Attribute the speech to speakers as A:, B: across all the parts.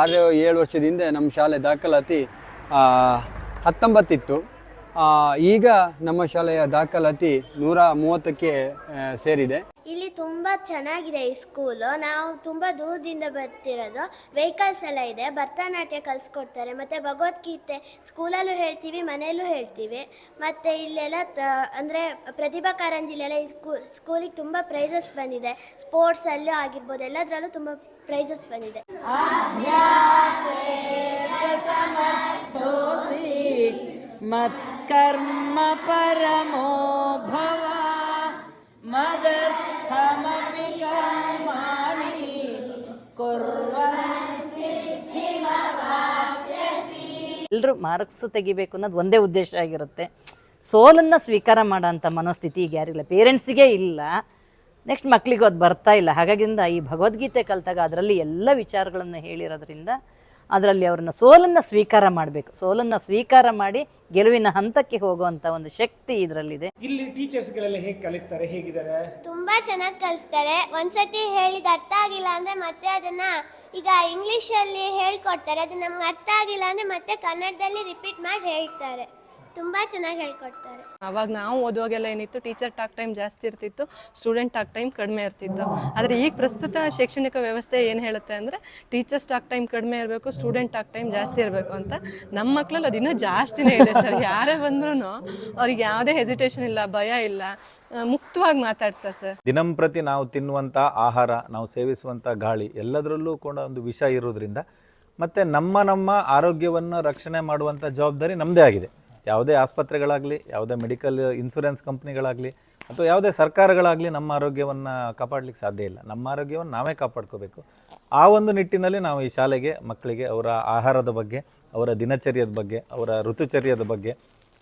A: ಆರು ಏಳು ವರ್ಷದ ಹಿಂದೆ ನಮ್ಮ ಶಾಲೆ ದಾಖಲಾತಿ ಹತ್ತೊಂಬತ್ತಿತ್ತು. ಈಗ ನಮ್ಮ ಶಾಲೆಯ ದಾಖಲಾತಿ ನೂರ ಮೂವತ್ತಕ್ಕೆ ಸೇರಿದೆ.
B: ಇಲ್ಲಿ ತುಂಬ ಚೆನ್ನಾಗಿದೆ ಈ ಸ್ಕೂಲು. ನಾವು ತುಂಬ ದೂರದಿಂದ ಬರ್ತಿರೋದು. ವೆಹಿಕಲ್ಸ್ ಎಲ್ಲ ಇದೆ. ಭರತನಾಟ್ಯ ಕಲಿಸ್ಕೊಡ್ತಾರೆ. ಮತ್ತು ಭಗವದ್ಗೀತೆ ಸ್ಕೂಲಲ್ಲೂ ಹೇಳ್ತೀವಿ, ಮನೆಯಲ್ಲೂ ಹೇಳ್ತೀವಿ. ಮತ್ತು ಇಲ್ಲೆಲ್ಲ ತ, ಅಂದರೆ ಪ್ರತಿಭಾ ಕಾರಂಜಿಲೆಲ್ಲ ಸ್ಕೂ, ಸ್ಕೂಲಿಗೆ ತುಂಬ ಪ್ರೈಸಸ್ ಬಂದಿದೆ. ಸ್ಪೋರ್ಟ್ಸಲ್ಲೂ ಆಗಿರ್ಬೋದು, ಎಲ್ಲದರಲ್ಲೂ ತುಂಬ ಪ್ರೈಸಸ್ ಬಂದಿದೆ.
C: ಮತ್ಕರ್ಮ ಪರಮೋ ಭವ ಎಲ್ಲರೂ ಮಾರ್ಕ್ಸ್ ತೆಗಿಬೇಕು ಅನ್ನೋದು ಒಂದೇ ಉದ್ದೇಶ ಆಗಿರುತ್ತೆ. ಸೋಲನ್ನು ಸ್ವೀಕಾರ ಮಾಡೋ ಅಂಥ ಮನೋಸ್ಥಿತಿ ಈಗ ಯಾರಿಲ್ಲ. ಪೇರೆಂಟ್ಸಿಗೆ ಇಲ್ಲ. ನೆಕ್ಸ್ಟ್ ಮಕ್ಕಳಿಗೂ ಅದು ಬರ್ತಾ ಇಲ್ಲ. ಹಾಗಾಗಿಂದ ಈ ಭಗವದ್ಗೀತೆ ಕಲಿತಾಗ ಅದರಲ್ಲಿ ಎಲ್ಲ ವಿಚಾರಗಳನ್ನು ಹೇಳಿರೋದ್ರಿಂದ ಅದರಲ್ಲಿ ಅವ್ರನ್ನ ಸೋಲನ್ನು ಸ್ವೀಕಾರ ಮಾಡಬೇಕು. ಸೋಲನ್ನು ಸ್ವೀಕಾರ ಮಾಡಿ ಗೆಲುವಿನ ಹಂತಕ್ಕೆ ಹೋಗುವಂಥ ಒಂದು ಶಕ್ತಿ ಇದರಲ್ಲಿದೆ.
D: ಇಲ್ಲಿ ಟೀಚರ್ಸ್ಗಳೆಲ್ಲ ಹೇಗೆ ಕಲಿಸ್ತಾರೆ? ಹೇಗಿದ್ದಾರೆ?
B: ತುಂಬಾ ಚೆನ್ನಾಗಿ ಕಲಿಸ್ತಾರೆ. ಒಂದ್ಸತಿ ಹೇಳಿದ ಅರ್ಥ ಆಗಿಲ್ಲ ಅಂದ್ರೆ ಮತ್ತೆ ಅದನ್ನ ಈಗ ಇಂಗ್ಲೀಷಲ್ಲಿ ಹೇಳ್ಕೊಡ್ತಾರೆ. ಅದು ನಮ್ಗೆ ಅರ್ಥ ಆಗಿಲ್ಲ ಅಂದ್ರೆ ಮತ್ತೆ ಕನ್ನಡದಲ್ಲಿ ರಿಪೀಟ್ ಮಾಡಿ ಹೇಳ್ತಾರೆ. ತುಂಬ ಚೆನ್ನಾಗಿ ಹೇಳ್ಕೊಡ್ತಾರೆ.
E: ಅವಾಗ ನಾವು ಓದುವಾಗೆಲ್ಲ ಏನಿತ್ತು ಟೀಚರ್ ಟಾಕ್ ಟೈಮ್ ಜಾಸ್ತಿ ಇರ್ತಿತ್ತು ಸ್ಟೂಡೆಂಟ್ ಟಾಕ್ ಟೈಮ್ ಕಡಿಮೆ ಇರ್ತಿತ್ತು. ಆದರೆ ಈಗ ಪ್ರಸ್ತುತ ಶೈಕ್ಷಣಿಕ ವ್ಯವಸ್ಥೆ ಏನು ಹೇಳುತ್ತೆ ಅಂದರೆ ಟೀಚರ್ಸ್ ಟಾಕ್ ಟೈಮ್ ಕಡಿಮೆ ಇರಬೇಕು ಸ್ಟೂಡೆಂಟ್ ಟಾಕ್ ಟೈಮ್ ಜಾಸ್ತಿ ಇರಬೇಕು ಅಂತ ನಮ್ಮ ಮಕ್ಕಳಲ್ಲಿ ಅದಿನ್ನ ಜಾಸ್ತಿನೇ ಇದೆ ಸರ್. ಯಾರೇ ಬಂದ್ರೂ ಅವ್ರಿಗೆ ಯಾವುದೇ ಹೆಸಿಟೇಷನ್ ಇಲ್ಲ ಭಯ ಇಲ್ಲ ಮುಕ್ತವಾಗಿ ಮಾತಾಡ್ತಾರೆ ಸರ್.
F: ದಿನಂಪ್ರತಿ ನಾವು ತಿನ್ನುವಂಥ ಆಹಾರ ನಾವು ಸೇವಿಸುವಂಥ ಗಾಳಿ ಎಲ್ಲದರಲ್ಲೂ ಕೂಡ ಒಂದು ವಿಷ ಇರೋದ್ರಿಂದ ಮತ್ತು ನಮ್ಮ ನಮ್ಮ ಆರೋಗ್ಯವನ್ನು ರಕ್ಷಣೆ ಮಾಡುವಂಥ ಜವಾಬ್ದಾರಿ ನಮ್ಮದೇ ಆಗಿದೆ. ಯಾವುದೇ ಆಸ್ಪತ್ರೆಗಳಾಗಲಿ, ಯಾವುದೇ ಮೆಡಿಕಲ್ ಇನ್ಶೂರೆನ್ಸ್ ಕಂಪ್ನಿಗಳಾಗಲಿ ಅಥವಾ ಯಾವುದೇ ಸರ್ಕಾರಗಳಾಗಲಿ ನಮ್ಮ ಆರೋಗ್ಯವನ್ನು ಕಾಪಾಡಲಿಕ್ಕೆ ಸಾಧ್ಯ ಇಲ್ಲ. ನಮ್ಮ ಆರೋಗ್ಯವನ್ನು ನಾವೇ ಕಾಪಾಡ್ಕೋಬೇಕು. ಆ ಒಂದು ನಿಟ್ಟಿನಲ್ಲಿ ನಾವು ಈ ಶಾಲೆಗೆ ಮಕ್ಕಳಿಗೆ ಅವರ ಆಹಾರದ ಬಗ್ಗೆ, ಅವರ ದಿನಚರ್ಯದ ಬಗ್ಗೆ, ಅವರ ಋತುಚರ್ಯದ ಬಗ್ಗೆ,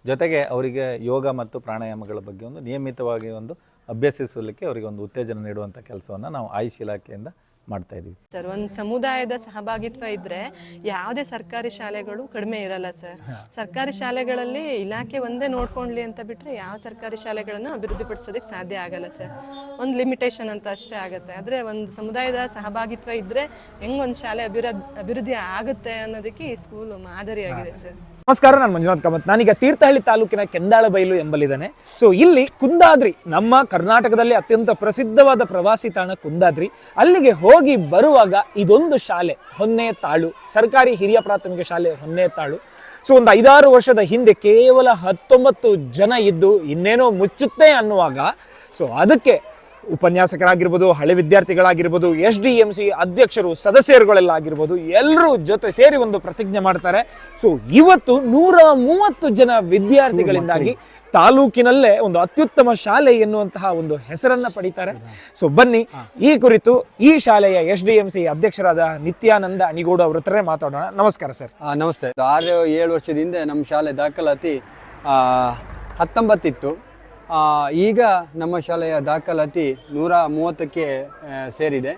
F: ಜೊತೆಗೆ ಅವರಿಗೆ ಯೋಗ ಮತ್ತು ಪ್ರಾಣಾಯಾಮಗಳ ಬಗ್ಗೆ ಒಂದು ನಿಯಮಿತವಾಗಿ ಒಂದು ಅಭ್ಯಸಿಸಲಿಕ್ಕೆ ಅವರಿಗೆ ಒಂದು ಉತ್ತೇಜನ ನೀಡುವಂಥ ಕೆಲಸವನ್ನು ನಾವು ಆಯುಷ್ ಇಲಾಖೆಯಿಂದ ಮಾಡ್ತಾ ಇದೀವಿ.
E: ಸರ್ ಒಂದು ಸಮುದಾಯದ ಸಹಭಾಗಿತ್ವ ಇದ್ರೆ ಯಾವುದೇ ಸರ್ಕಾರಿ ಶಾಲೆಗಳು ಕಡಿಮೆ ಇರಲ್ಲ ಸರ್. ಸರ್ಕಾರಿ ಶಾಲೆಗಳಲ್ಲಿ ಇಲಾಖೆ ಒಂದೇ ನೋಡ್ಕೊಂಡ್ಲಿ ಅಂತ ಬಿಟ್ರೆ ಯಾವ ಸರ್ಕಾರಿ ಶಾಲೆಗಳನ್ನು ಅಭಿವೃದ್ಧಿಪಡಿಸೋದಕ್ಕೆ ಸಾಧ್ಯ ಆಗಲ್ಲ ಸರ್. ಒಂದು ಲಿಮಿಟೇಷನ್ ಅಂತ ಅಷ್ಟೇ ಆಗುತ್ತೆ. ಆದರೆ ಒಂದು ಸಮುದಾಯದ ಸಹಭಾಗಿತ್ವ ಇದ್ರೆ ಹೆಂಗ್ ಒಂದು ಶಾಲೆ ಅಭಿವೃದ್ಧಿ ಅಭಿವೃದ್ಧಿ ಆಗುತ್ತೆ ಅನ್ನೋದಕ್ಕೆ ಈ ಸ್ಕೂಲು ಮಾದರಿಯಾಗಿದೆ ಸರ್.
D: ನಮಸ್ಕಾರ ನಾನು ಮಂಜುನಾಥ್ ಕಾಮತ್. ನಾನೀಗ ತೀರ್ಥಹಳ್ಳಿ ತಾಲೂಕಿನ ಕೆಂದಾಳಬೈಲು ಎಂಬಲ್ಲಿದ್ದಾನೆ. ಸೊ ಇಲ್ಲಿ ಕುಂದಾದ್ರಿ ನಮ್ಮ ಕರ್ನಾಟಕದಲ್ಲಿ ಅತ್ಯಂತ ಪ್ರಸಿದ್ಧವಾದ ಪ್ರವಾಸಿ ತಾಣ ಕುಂದಾದ್ರಿ. ಅಲ್ಲಿಗೆ ಹೋಗಿ ಬರುವಾಗ ಇದೊಂದು ಶಾಲೆ, ಹೊನ್ನೆ ತಾಳು, ಸರ್ಕಾರಿ ಹಿರಿಯ ಪ್ರಾಥಮಿಕ ಶಾಲೆ ಹೊನ್ನೆ ತಾಳು. ಸೊ ಒಂದು ಐದಾರು ವರ್ಷದ ಹಿಂದೆ ಕೇವಲ ಹತ್ತೊಂಬತ್ತು ಜನ ಇದ್ದು ಇನ್ನೇನೋ ಮುಚ್ಚುತ್ತೆ ಅನ್ನುವಾಗ, ಸೊ ಅದಕ್ಕೆ ಉಪನ್ಯಾಸಕರಾಗಿರ್ಬೋದು, ಹಳೆ ವಿದ್ಯಾರ್ಥಿಗಳಾಗಿರ್ಬೋದು, ಎಸ್ ಡಿ ಎಂ ಸಿ ಅಧ್ಯಕ್ಷರು, ಸದಸ್ಯರುಗಳೆಲ್ಲ ಆಗಿರ್ಬೋದು ಎಲ್ಲರೂ ಜೊತೆ ಸೇರಿ ಒಂದು ಪ್ರತಿಜ್ಞೆ ಮಾಡ್ತಾರೆ. ಸೊ ಇವತ್ತು ನೂರ ಮೂವತ್ತು ಜನ ವಿದ್ಯಾರ್ಥಿಗಳಿಂದಾಗಿ ತಾಲೂಕಿನಲ್ಲೇ ಒಂದು ಅತ್ಯುತ್ತಮ ಶಾಲೆ ಎನ್ನುವಂತಹ ಒಂದು ಹೆಸರನ್ನ ಪಡಿತಾರೆ. ಸೊ ಬನ್ನಿ, ಈ ಕುರಿತು ಈ ಶಾಲೆಯ ಎಸ್ ಡಿ ಎಂ ಸಿ ಅಧ್ಯಕ್ಷರಾದ ನಿತ್ಯಾನಂದ ಅಣಿಗೌಡ ಅವ್ರ ಮಾತಾಡೋಣ. ನಮಸ್ಕಾರ ಸರ್.
A: ನಮಸ್ತೆ. ಆರು ಏಳು ವರ್ಷದಿಂದ ನಮ್ಮ ಶಾಲೆ ದಾಖಲಾತಿ ಹತ್ತೊಂಬತ್ತಿತ್ತು. ಈಗ ನಮ್ಮ ಶಾಲೆಯ ದಾಖಲಾತಿ ನೂರ ಮೂವತ್ತಕ್ಕೆ ಸೇರಿದೆ.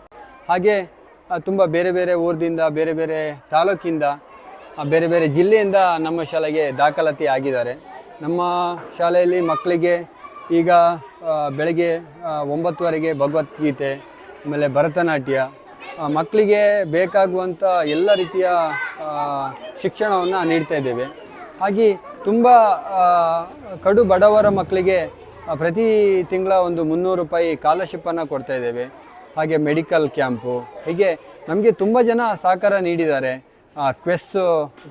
A: ಹಾಗೆ ತುಂಬ ಬೇರೆ ಬೇರೆ ಊರಿಂದ ಬೇರೆ ಬೇರೆ ತಾಲೂಕಿಂದ ಬೇರೆ ಬೇರೆ ಜಿಲ್ಲೆಯಿಂದ ನಮ್ಮ ಶಾಲೆಗೆ ದಾಖಲಾತಿ ಆಗಿದ್ದಾರೆ. ನಮ್ಮ ಶಾಲೆಯಲ್ಲಿ ಮಕ್ಕಳಿಗೆ ಈಗ ಬೆಳಗ್ಗೆ ಒಂಬತ್ತುವರೆಗೆ ಭಗವದ್ಗೀತೆ, ಆಮೇಲೆ ಭರತನಾಟ್ಯ ಮಕ್ಕಳಿಗೆ ಬೇಕಾಗುವಂಥ ಎಲ್ಲ ರೀತಿಯ ಶಿಕ್ಷಣವನ್ನು ನೀಡ್ತಾ ಇದ್ದೇವೆ. ಹಾಗೆ ತುಂಬ ಕಡು ಬಡವರ ಮಕ್ಕಳಿಗೆ ಪ್ರತಿ ತಿಂಗಳ ಒಂದು ಮುನ್ನೂರು ರೂಪಾಯಿ ಸ್ಕಾಲರ್ಶಿಪ್ಪನ್ನು ಕೊಡ್ತಾ ಇದ್ದೇವೆ. ಹಾಗೆ ಮೆಡಿಕಲ್ ಕ್ಯಾಂಪು ಹೀಗೆ ನಮಗೆ ತುಂಬ ಜನ ಸಹಕಾರ ನೀಡಿದ್ದಾರೆ. ಕ್ವೆಸ್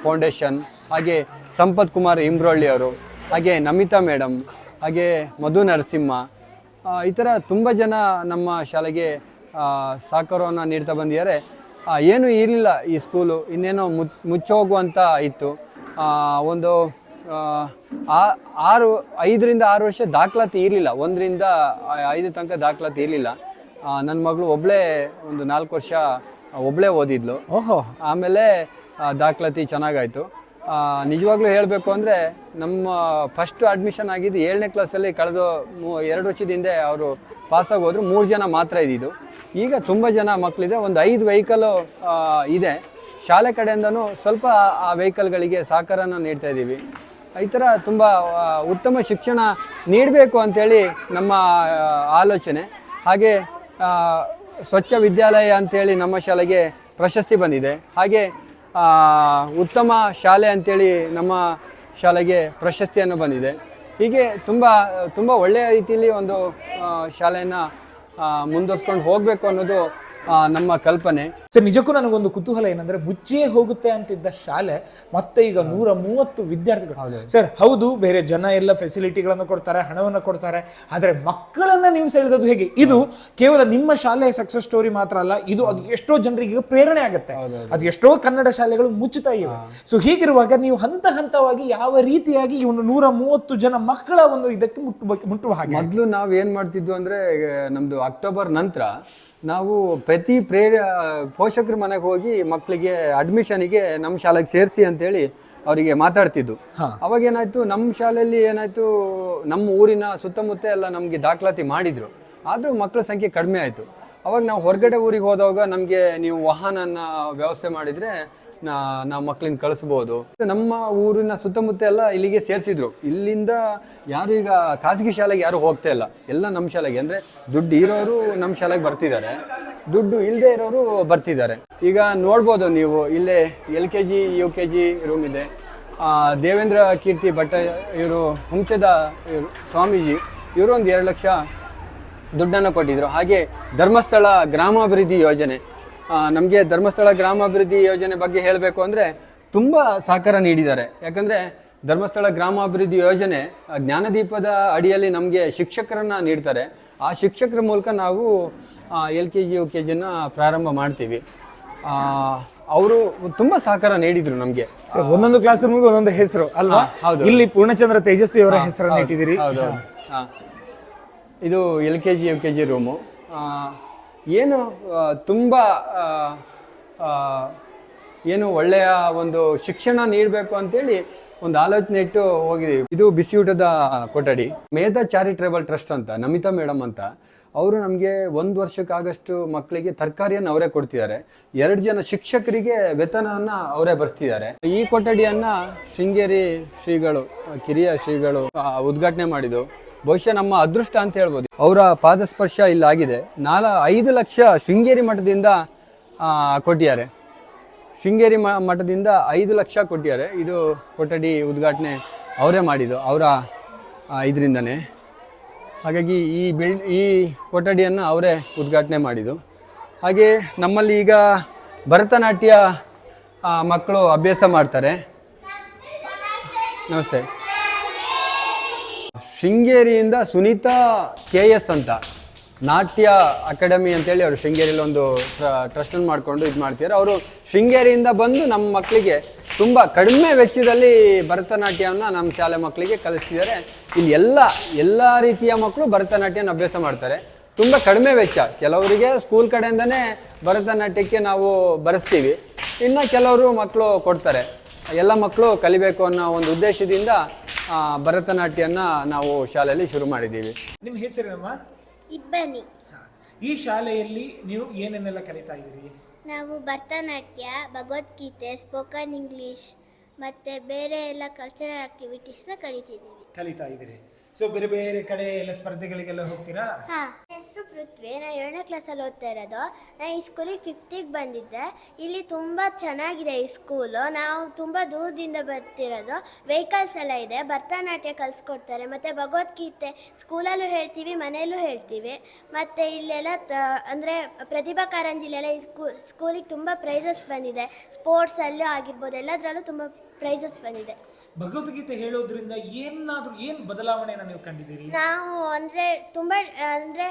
A: ಫೌಂಡೇಶನ್ ಹಾಗೆ ಸಂಪತ್ ಕುಮಾರ್ ಇಂಬ್ರೊಳ್ಳಿ ಅವರು, ಹಾಗೆ ನಮಿತಾ ಮೇಡಮ್ ಹಾಗೆ ಮಧು ನರಸಿಂಹ ಈ ಥರ ತುಂಬ ಜನ ನಮ್ಮ ಶಾಲೆಗೆ ಸಹಕಾರವನ್ನು ನೀಡ್ತಾ ಬಂದಿದ್ದಾರೆ. ಏನೂ ಇರಲಿಲ್ಲ ಈ ಸ್ಕೂಲು ಇನ್ನೇನೋ ಮುಚ್ಚೋಗುವಂಥ ಇತ್ತು. ಒಂದು ಆರು ಐದರಿಂದ ಆರು ವರ್ಷ ದಾಖಲಾತಿ ಇರಲಿಲ್ಲ. ಒಂದರಿಂದ ಐದು ತನಕ ದಾಖಲಾತಿ ಇರಲಿಲ್ಲ. ನನ್ನ ಮಗಳು ಒಬ್ಬಳೇ ಒಂದು ನಾಲ್ಕು ವರ್ಷ ಒಬ್ಬಳೇ ಓದಿದ್ಲು.
D: ಓಹೋ.
A: ಆಮೇಲೆ ದಾಖಲಾತಿ ಚೆನ್ನಾಗಾಯಿತು. ನಿಜವಾಗ್ಲೂ ಹೇಳಬೇಕು ಅಂದರೆ ನಮ್ಮ ಫಸ್ಟ್ ಅಡ್ಮಿಷನ್ ಆಗಿದ್ದು ಏಳನೇ ಕ್ಲಾಸಲ್ಲಿ ಕಳೆದ ಮೂ ಎರಡು ವರ್ಷದ ಹಿಂದೆ ಅವರು ಪಾಸಾಗಿ ಹೋದ್ರು. ಮೂರು ಜನ ಮಾತ್ರ ಇದ್ದಿದ್ದು. ಈಗ ತುಂಬ ಜನ ಮಕ್ಕಳಿದೆ ಒಂದು ಐದು ವೆಹಿಕಲು ಇದೆ. ಶಾಲೆ ಕಡೆಯಿಂದನೂ ಸ್ವಲ್ಪ ಆ ವೆಹಿಕಲ್ಗಳಿಗೆ ಸಹಕಾರನ ನೀಡ್ತಾ ಇದ್ದೀವಿ ಈ ಥರ ತುಂಬ ಉತ್ತಮ ಶಿಕ್ಷಣ ನೀಡಬೇಕು ಅಂಥೇಳಿ ನಮ್ಮ ಆಲೋಚನೆ. ಹಾಗೆ ಸ್ವಚ್ಛ ವಿದ್ಯಾಲಯ ಅಂಥೇಳಿ ನಮ್ಮ ಶಾಲೆಗೆ ಪ್ರಶಸ್ತಿ ಬಂದಿದೆ. ಹಾಗೆ ಉತ್ತಮ ಶಾಲೆ ಅಂಥೇಳಿ ನಮ್ಮ ಶಾಲೆಗೆ ಪ್ರಶಸ್ತಿಯನ್ನು ಬಂದಿದೆ. ಹೀಗೆ ತುಂಬ ತುಂಬ ಒಳ್ಳೆಯ ರೀತಿಯಲ್ಲಿ ಒಂದು ಶಾಲೆಯನ್ನು ಮುಂದುವರ್ಸ್ಕೊಂಡು ಹೋಗಬೇಕು ಅನ್ನೋದು ನಮ್ಮ ಕಲ್ಪನೆ.
D: ಸರ್ ನಿಜಕ್ಕೂ ನನಗೊಂದು ಕುತೂಹಲ ಏನಂದ್ರೆ ಮುಚ್ಚಿಯೇ ಹೋಗುತ್ತೆ ಅಂತಿದ್ದ ಶಾಲೆ ಮತ್ತೆ ಈಗ ನೂರ ಮೂವತ್ತು ವಿದ್ಯಾರ್ಥಿಗಳು. ಸರ್ ಹೌದು ಬೇರೆ ಜನ ಎಲ್ಲ ಫೆಸಿಲಿಟಿಗಳನ್ನು ಕೊಡ್ತಾರೆ ಹಣವನ್ನು ಕೊಡ್ತಾರೆ ಆದರೆ ಮಕ್ಕಳನ್ನ ನೀವು ಸೆಳೆದದ್ದು ಹೇಗೆ? ಇದು ಕೇವಲ ನಿಮ್ಮ ಶಾಲೆಯ ಸಕ್ಸಸ್ ಸ್ಟೋರಿ ಮಾತ್ರ ಅಲ್ಲ ಇದು ಅದು ಎಷ್ಟೋ ಜನರಿಗೆ ಪ್ರೇರಣೆ ಆಗುತ್ತೆ. ಅದು ಎಷ್ಟೋ ಕನ್ನಡ ಶಾಲೆಗಳು ಮುಚ್ಚುತ್ತಾ ಇವೆ. ಸೊ ಹೀಗಿರುವಾಗ ನೀವು ಹಂತ ಹಂತವಾಗಿ ಯಾವ ರೀತಿಯಾಗಿ ಈ ಒಂದು ನೂರ ಮೂವತ್ತು ಜನ ಮಕ್ಕಳ ಒಂದು ಇದಕ್ಕೆ ಮುಟ್ಟುವ ಮುಟ್ಟುವ ಹಾಗೆ?
A: ಮೊದಲು ನಾವು ಏನ್ ಮಾಡ್ತಿದ್ವು ಅಂದ್ರೆ ನಮ್ದು ಅಕ್ಟೋಬರ್ ನಂತರ ನಾವು ಪ್ರತಿ ಪ್ರೇರ ಪೋಷಕರ ಮನೆಗೆ ಹೋಗಿ ಮಕ್ಕಳಿಗೆ ಅಡ್ಮಿಷನಿಗೆ ನಮ್ಮ ಶಾಲೆಗೆ ಸೇರಿಸಿ ಅಂತೇಳಿ ಅವರಿಗೆ ಮಾತಾಡ್ತಿದ್ದು. ಅವಾಗ ಏನಾಯ್ತು ನಮ್ಮ ಶಾಲೆಯಲ್ಲಿ ಏನಾಯ್ತು ನಮ್ಮ ಊರಿನ ಸುತ್ತಮುತ್ತ ಎಲ್ಲ ನಮಗೆ ದಾಖಲಾತಿ ಮಾಡಿದ್ರು. ಆದರೂ ಮಕ್ಕಳ ಸಂಖ್ಯೆ ಕಡಿಮೆ ಆಯಿತು. ಅವಾಗ ನಾವು ಹೊರಗಡೆ ಊರಿಗೆ ಹೋದಾಗ ನಮಗೆ ನೀವು ವಾಹನನ ವ್ಯವಸ್ಥೆ ಮಾಡಿದರೆ ನಾವು ಮಕ್ಕಳನ್ನ ಕಳಿಸ್ಬೋದು. ನಮ್ಮ ಊರಿನ ಸುತ್ತಮುತ್ತ ಎಲ್ಲ ಇಲ್ಲಿಗೆ ಸೇರಿಸಿದ್ರು. ಇಲ್ಲಿಂದ ಯಾರು ಈಗ ಖಾಸಗಿ ಶಾಲೆಗೆ ಯಾರು ಹೋಗ್ತಾ ಇಲ್ಲ. ಎಲ್ಲ ನಮ್ಮ ಶಾಲೆಗೆ. ಅಂದರೆ ದುಡ್ಡು ಇರೋರು ನಮ್ಮ ಶಾಲೆಗೆ ಬರ್ತಿದ್ದಾರೆ. ದುಡ್ಡು ಇಲ್ಲದೆ ಇರೋರು ಬರ್ತಿದ್ದಾರೆ. ಈಗ ನೋಡ್ಬೋದು ನೀವು, ಇಲ್ಲೇ L K G, U K G room ಇದೆ. ದೇವೇಂದ್ರ ಕೀರ್ತಿ ಭಟ್ಟ ಇವರು, ಹುಂಚದ ಸ್ವಾಮೀಜಿ, ಇವರು ಒಂದು ಎರಡು ಲಕ್ಷ ದುಡ್ಡನ್ನು ಕೊಟ್ಟಿದ್ರು. ಹಾಗೆ ಧರ್ಮಸ್ಥಳ ಗ್ರಾಮಾಭಿವೃದ್ಧಿ ಯೋಜನೆ. ನಮಗೆ ಧರ್ಮಸ್ಥಳ ಗ್ರಾಮಾಭಿವೃದ್ಧಿ ಯೋಜನೆ ಬಗ್ಗೆ ಹೇಳಬೇಕು ಅಂದರೆ ತುಂಬ ಸಹಕಾರ ನೀಡಿದ್ದಾರೆ. ಯಾಕಂದರೆ ಧರ್ಮಸ್ಥಳ ಗ್ರಾಮಾಭಿವೃದ್ಧಿ ಯೋಜನೆ ಜ್ಞಾನದೀಪದ ಅಡಿಯಲ್ಲಿ ನಮಗೆ ಶಿಕ್ಷಕರನ್ನು ನೀಡ್ತಾರೆ. ಆ ಶಿಕ್ಷಕರ ಮೂಲಕ ನಾವು L K G U K ಜಿನ ಪ್ರಾರಂಭ ಮಾಡ್ತೀವಿ. ಅವರು ತುಂಬ ಸಹಕಾರ ನೀಡಿದ್ರು ನಮಗೆ.
D: ಒಂದೊಂದು ಕ್ಲಾಸ್ ರೂಮ್ಗೆ ಒಂದೊಂದು ಹೆಸರು ಅಲ್ವಾ?
A: ಹೌದು.
D: ಇಲ್ಲಿ ಪೂರ್ಣಚಂದ್ರ ತೇಜಸ್ವಿ ಅವರ ಹೆಸರನ್ನು ಇಟ್ಟಿದ್ದೀರಿ.
A: ಇದು L K G U K G room ಏನು ತುಂಬ ಏನು ಒಳ್ಳೆಯ ಒಂದು ಶಿಕ್ಷಣ ನೀಡಬೇಕು ಅಂತೇಳಿ ಒಂದು ಆಲೋಚನೆ ಇಟ್ಟು ಹೋಗಿದ್ದೀವಿ. ಇದು ಬಿಸಿಯೂಟದ ಕೊಠಡಿ. ಮೇಧಾ ಚಾರಿಟೇಬಲ್ ಟ್ರಸ್ಟ್ ಅಂತ, ನಮಿತಾ ಮೇಡಮ್ ಅಂತ, ಅವರು ನಮಗೆ ಒಂದು ವರ್ಷಕ್ಕಾಗಷ್ಟು ಮಕ್ಕಳಿಗೆ ತರಕಾರಿಯನ್ನು ಅವರೇ ಕೊಡ್ತಿದ್ದಾರೆ. ಎರಡು ಜನ ಶಿಕ್ಷಕರಿಗೆ ವೇತನವನ್ನು ಅವರೇ ಬರ್ತಿದ್ದಾರೆ ಈ ಕೊಠಡಿಯನ್ನು ಶೃಂಗೇರಿ ಶ್ರೀಗಳು, ಕಿರಿಯ ಶ್ರೀಗಳು ಉದ್ಘಾಟನೆ ಮಾಡಿದ್ದು. ಬಹುಶಃ ನಮ್ಮ ಅದೃಷ್ಟ ಅಂತ ಹೇಳ್ಬೋದು. ಅವರ ಪಾದಸ್ಪರ್ಶ ಇಲ್ಲಾಗಿದೆ ನಾಲ ಐದು ಲಕ್ಷ ಶೃಂಗೇರಿ ಮಠದಿಂದ ಕೊಟ್ಟಿದ್ದಾರೆ. ಶೃಂಗೇರಿ ಮಠದಿಂದ ಐದು ಲಕ್ಷ ಕೊಟ್ಟಿದ್ದಾರೆ. ಇದು ಕೊಠಡಿ ಉದ್ಘಾಟನೆ ಅವರೇ ಮಾಡಿದ್ದು, ಅವರ ಇದರಿಂದನೇ. ಹಾಗಾಗಿ ಈ ಬಿಲ್, ಈ ಕೊಠಡಿಯನ್ನು ಅವರೇ ಉದ್ಘಾಟನೆ ಮಾಡಿದ್ದು. ಹಾಗೆ ನಮ್ಮಲ್ಲಿ ಈಗ ಭರತನಾಟ್ಯ ಮಕ್ಕಳು ಅಭ್ಯಾಸ ಮಾಡ್ತಾರೆ. ನಮಸ್ತೆ. ಶೃಂಗೇರಿಯಿಂದ ಸುನೀತಾ ಕೆ ಎಸ್ ಅಂತ. ನಾಟ್ಯ ಅಕಾಡೆಮಿ ಅಂತೇಳಿ ಅವರು ಶೃಂಗೇರಿಯಲ್ಲಿ ಒಂದು ಟ್ರಸ್ಟನ್ನು ಮಾಡಿಕೊಂಡು ಇದು ಮಾಡ್ತಿದ್ದಾರೆ ಅವರು ಶೃಂಗೇರಿಯಿಂದ ಬಂದು ನಮ್ಮ ಮಕ್ಕಳಿಗೆ ತುಂಬ ಕಡಿಮೆ ವೆಚ್ಚದಲ್ಲಿ ಭರತನಾಟ್ಯವನ್ನು ನಮ್ಮ ಶಾಲೆ ಮಕ್ಕಳಿಗೆ ಕಲಿಸ್ತಿದ್ದಾರೆ. ಇಲ್ಲಿ ಎಲ್ಲ ಎಲ್ಲ ರೀತಿಯ ಮಕ್ಕಳು ಭರತನಾಟ್ಯನ ಅಭ್ಯಾಸ ಮಾಡ್ತಾರೆ. ತುಂಬ ಕಡಿಮೆ ವೆಚ್ಚ. ಕೆಲವರಿಗೆ ಸ್ಕೂಲ್ ಕಡೆಯಿಂದನೇ ಭರತನಾಟ್ಯಕ್ಕೆ ನಾವು ಬರೆಸ್ತೀವಿ. ಇನ್ನು ಕೆಲವರು ಮಕ್ಕಳು ಕೊಡ್ತಾರೆ. ಎಲ್ಲ ಮಕ್ಕಳು ಕಲಿಬೇಕು ಅನ್ನೋ ಒಂದು ಉದ್ದೇಶದಿಂದ ಭರತನಾಟ್ಯನ ನಾವು ಶಾಲೆಯಲ್ಲಿ ಶುರು ಮಾಡಿದ್ದೀವಿ.
D: ನಿಮ್ಮ ಹೆಸರೇನಮ್ಮ?
B: ಇಬ್ಬನಿ.
D: ಈ ಶಾಲೆಯಲ್ಲಿ ನೀವು ಏನೇನೆಲ್ಲ ಕಲಿತಾ ಇದ್ದೀರಿ?
B: ನಾವು ಭರತನಾಟ್ಯ ಭಗವದ್ಗೀತೆ ಸ್ಪೋಕನ್ ಇಂಗ್ಲಿಷ್ ಮತ್ತೆ ಬೇರೆ ಎಲ್ಲ ಕಲ್ಚರಲ್ ಆಕ್ಟಿವಿಟೀಸ್ನ ಕಲಿತಿದ್ದೀವಿ.
D: ಕಲಿತಾ ಇದ್ದೀರಿ. ಸೊ ಬೇರೆ ಬೇರೆ ಕಡೆ ಎಲ್ಲ ಸ್ಪರ್ಧೆಗಳಿಗೆಲ್ಲ ಹೋಗ್ತೀರಾ?
B: ಹೆಸರು ಪೃಥ್ವಿ. ನಾನು ಏಳನೇ ಕ್ಲಾಸಲ್ಲಿ ಓದ್ತಾ ಇರೋದು. ನಾನು ಈ ಸ್ಕೂಲಿಗೆ ಫಿಫ್ತಿಗೆ ಬಂದಿದ್ದೆ. ಇಲ್ಲಿ ತುಂಬ ಚೆನ್ನಾಗಿದೆ ಈ ಸ್ಕೂಲು ನಾವು ತುಂಬ ದೂರದಿಂದ ಬರ್ತಿರೋದು. ವೆಹಿಕಲ್ಸ್ ಎಲ್ಲ ಇದೆ. ಭರತನಾಟ್ಯ ಕಲಿಸ್ಕೊಡ್ತಾರೆ. ಮತ್ತು ಭಗವದ್ಗೀತೆ ಸ್ಕೂಲಲ್ಲೂ ಹೇಳ್ತೀವಿ, ಮನೆಯಲ್ಲೂ ಹೇಳ್ತೀವಿ. ಮತ್ತು ಇಲ್ಲೆಲ್ಲ ಅಂದರೆ ಪ್ರತಿಭಾ ಕಾರಂಜಿಲೆಲ್ಲ ಸ್ಕೂಲಿಗೆ ತುಂಬ ಪ್ರೈಸಸ್ ಬಂದಿದೆ. ಸ್ಪೋರ್ಟ್ಸಲ್ಲೂ ಆಗಿರ್ಬೋದು, ಎಲ್ಲದರಲ್ಲೂ ತುಂಬ ಪ್ರೈಸಸ್ ಬಂದಿದೆ.
D: ಭಗವದ್ಗೀತೆ ಹೇಳೋದ್ರಿಂದ ಏನಾದ್ರೂ ಏನ್ ಬದಲಾವಣೆ ನೀವು ಕಂಡಿದ್ದೀರಿ?
B: ನಾವು ಅಂದ್ರೆ ತುಂಬಾ ಅಂದ್ರೆ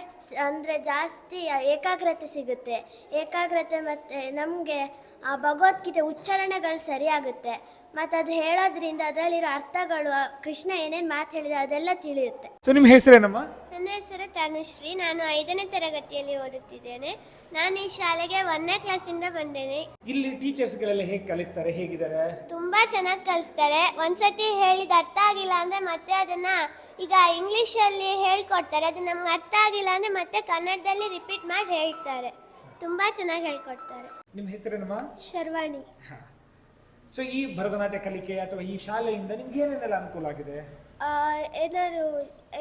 B: ಅಂದ್ರೆ ಜಾಸ್ತಿ ಏಕಾಗ್ರತೆ ಸಿಗುತ್ತೆ. ಏಕಾಗ್ರತೆ ಮತ್ತೆ ನಮಗೆ ಆ ಭಗವದ್ಗೀತೆ ಉಚ್ಚಾರಣೆಗಳು ಸರಿಯಾಗುತ್ತೆ. ಮತ್ತೆ ಅದು ಹೇಳೋದ್ರಿಂದ ಅದರಲ್ಲಿರೋ ಅರ್ಥಗಳು ಕೃಷ್ಣ ಏನೇನ್ ಮಾತು ಹೇಳಿದೆ ಅದೆಲ್ಲ ತಿಳಿಯುತ್ತೆ.
D: ಸೊ ನಿಮ್ಮ ಹೆಸರೇನಮ್ಮ?
B: ನನ್ನ ಹೆಸರು ತನುಶ್ರೀ. ನಾನು ಐದನೇ ತರಗತಿಯಲ್ಲಿ ಓದುತ್ತಿದ್ದೇನೆ. ನಾನು ಈ ಶಾಲೆಗೆ ಒಂದನೇ ಕ್ಲಾಸಿಂದ ಬಂದೇನೆ.
D: ಇಲ್ಲಿ ಟೀಚರ್ಸ್ಗಳೆಲ್ಲ ಹೇಗೆ ಕಲಿಸ್ತಾರೆ ಹೇಗಿದ್ದಾರೆ?
B: ತುಂಬ ಚೆನ್ನಾಗಿ ಕಲಿಸ್ತಾರೆ. ಒಂದ್ಸತಿ ಹೇಳಿದ ಅರ್ಥ ಆಗಿಲ್ಲ ಅಂದ್ರೆ ಮತ್ತೆ ಅದನ್ನ ಈಗ ಇಂಗ್ಲೀಷಲ್ಲಿ ಹೇಳ್ಕೊಡ್ತಾರೆ. ಅದು ನಮ್ಗೆ ಅರ್ಥ ಆಗಿಲ್ಲ ಅಂದ್ರೆ ಮತ್ತೆ ಕನ್ನಡದಲ್ಲಿ ರಿಪೀಟ್ ಮಾಡಿ ಹೇಳ್ತಾರೆ. ತುಂಬಾ ಚೆನ್ನಾಗಿ ಹೇಳ್ಕೊಡ್ತಾರೆ.
D: ನಿಮ್ಮ ಹೆಸರೇನಮ್ಮ?
B: ಶರ್ವಾಣಿ.
D: ಸೊ ಈ ಭರತನಾಟ್ಯ ಕಲಿಕೆ ಅಥವಾ ಈ ಶಾಲೆಯಿಂದ ನಿಮ್ಗೆ ಏನೇನೆಲ್ಲ ಅನುಕೂಲ ಆಗಿದೆ?
B: ಏನಾದ್ರು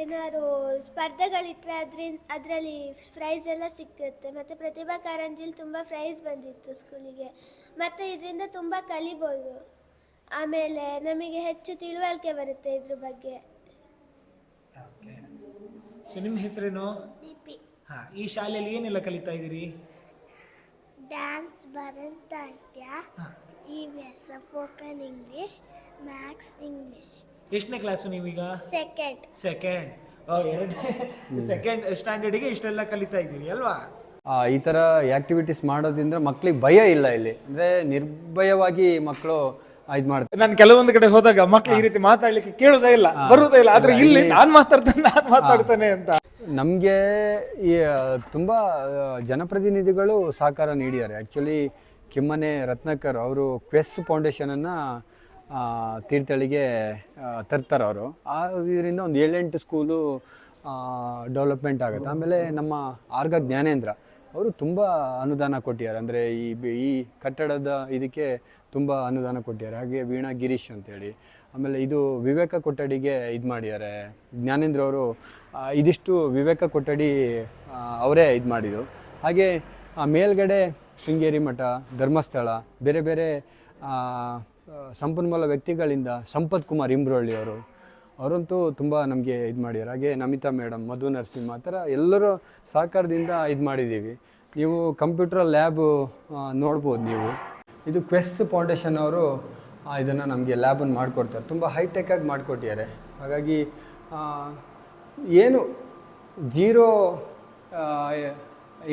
B: ಏನಾದ್ರು ಸ್ಪರ್ಧೆಗಳಿಟ್ಟರೆ ಅದ್ರಿಂದ ಅದರಲ್ಲಿ ಪ್ರೈಸ್ ಎಲ್ಲ ಸಿಕ್ಕುತ್ತೆ. ಮತ್ತು ಪ್ರತಿಭಾ ಕಾರಂಜಿಲಿ ತುಂಬ ಪ್ರೈಸ್ ಬಂದಿತ್ತು ಸ್ಕೂಲಿಗೆ ಮತ್ತು ಇದರಿಂದ ತುಂಬ ಕಲಿಬೋದು. ಆಮೇಲೆ ನಮಗೆ ಹೆಚ್ಚು ತಿಳುವಳಿಕೆ ಬರುತ್ತೆ ಇದ್ರ ಬಗ್ಗೆ.
D: ಸೊ ನಿಮ್ಮ ಹೆಸರೇನು?
B: ದೀಪಿ.
D: ಹಾ ಈ ಶಾಲೆಯಲ್ಲಿ ಏನೆಲ್ಲ ಕಲಿತಾ ಇದ್ದೀರಿ?
B: Dance Bharatanatya E V S spoken English maths English
D: ಎಷ್ಟನೇ ಕ್ಲಾಸು ನೀವೀಗ?
B: ಸೆಕೆಂಡ್
D: ಸೆಕೆಂಡ್ ಎರಡನೇ ಸೆಕೆಂಡ್ ಸ್ಟ್ಯಾಂಡರ್ಡಿಗೆ ಇಷ್ಟೆಲ್ಲ ಕಲಿತಾ ಇದ್ದೀರಿ ಅಲ್ವಾ?
A: ಆ, ಈ ಥರ ಆ್ಯಕ್ಟಿವಿಟೀಸ್ ಮಾಡೋದ್ರಿಂದ ಮಕ್ಳಿಗೆ ಭಯ ಇಲ್ಲ ಇಲ್ಲಿ. ಅಂದರೆ ನಿರ್ಭಯವಾಗಿ ಮಕ್ಕಳು ಇದು ಮಾಡ್ತಾರೆ
D: ನಾನು ಕೆಲವೊಂದು ಕಡೆ ಹೋದಾಗ ಮಕ್ಳು ಈ ರೀತಿ ಮಾತಾಡ್ಲಿಕ್ಕೆ ಕೇಳೋದೇ ಇಲ್ಲ ಬರುವುದೇ ಇಲ್ಲ. ಆದ್ರೆ ಇಲ್ಲಿ ನಾನ್ ಮಾತಾಡ್ತಾನೆ ನಾನ್ ಮಾತಾಡ್ತಾನೆ ಅಂತ.
A: ನಮಗೆ ಈ ತುಂಬ ಜನಪ್ರತಿನಿಧಿಗಳು ಸಹಕಾರ ನೀಡಿದ್ದಾರೆ. ಆ್ಯಕ್ಚುಲಿ ಕಿಮ್ಮನೆ ರತ್ನಕರ್ ಅವರು ಕ್ವೆಸ್ಟ್ ಫೌಂಡೇಶನನ್ನು ತೀರ್ಥಹಳ್ಳಿಗೆ ತರ್ತಾರೆ ಅವರು. ಆ ಇದರಿಂದ ಒಂದು ಏಳೆಂಟು ಸ್ಕೂಲು ಡೆವಲಪ್ಮೆಂಟ್ ಆಗುತ್ತೆ. ಆಮೇಲೆ ನಮ್ಮ ಆರ್ಗ ಜ್ಞಾನೇಂದ್ರ. ಅವರು ತುಂಬ ಅನುದಾನ ಕೊಟ್ಟಿದ್ದಾರೆ. ಅಂದರೆ ಈ ಈ ಕಟ್ಟಡದ ಇದಕ್ಕೆ ತುಂಬ ಅನುದಾನ ಕೊಟ್ಟಿದ್ದಾರೆ. ಹಾಗೆ ವೀಣಾ ಗಿರೀಶ್ ಅಂತೇಳಿ. ಆಮೇಲೆ ಇದು ವಿವೇಕ ಕೊಠಡಿಗೆ ಇದು ಮಾಡಿದ್ದಾರೆ. ಜ್ಞಾನೇಂದ್ರ ಅವರು ಇದಿಷ್ಟು ವಿವೇಕ ಕೊಠಡಿ ಅವರೇ ಇದು ಮಾಡಿದರು ಹಾಗೆ ಮೇಲ್ಗಡೆ ಶೃಂಗೇರಿ ಮಠ, ಧರ್ಮಸ್ಥಳ, ಬೇರೆ ಬೇರೆ ಸಂಪನ್ಮೂಲ ವ್ಯಕ್ತಿಗಳಿಂದ ಸಂಪತ್ ಕುಮಾರ್ ಇಂಬ್ರೋಳ್ಳಿ ಅವರು ಅವರಂತೂ ತುಂಬ ನಮಗೆ ಇದು ಮಾಡಿದ್ದಾರೆ ಹಾಗೆ ನಮಿತಾ ಮೇಡಮ್, ಮಧು ನರಸಿಂಹ ಆ ಥರ ಎಲ್ಲರೂ ಸಹಕಾರದಿಂದ ಇದು ಮಾಡಿದ್ದೀವಿ ನೀವು ಕಂಪ್ಯೂಟರ್ ಲ್ಯಾಬು ನೋಡ್ಬೋದು ನೀವು. ಇದು ಕ್ವೆಸ್ಟ್ ಫೌಂಡೇಶನ್ ಅವರು ಇದನ್ನು ನಮಗೆ ಲ್ಯಾಬನ್ನು ಮಾಡಿಕೊಡ್ತಾರೆ. ತುಂಬ ಹೈಟೆಕ್ಕಾಗಿ ಮಾಡಿಕೊಟ್ಟಿದ್ದಾರೆ. ಹಾಗಾಗಿ ಏನು ಜೀರೋ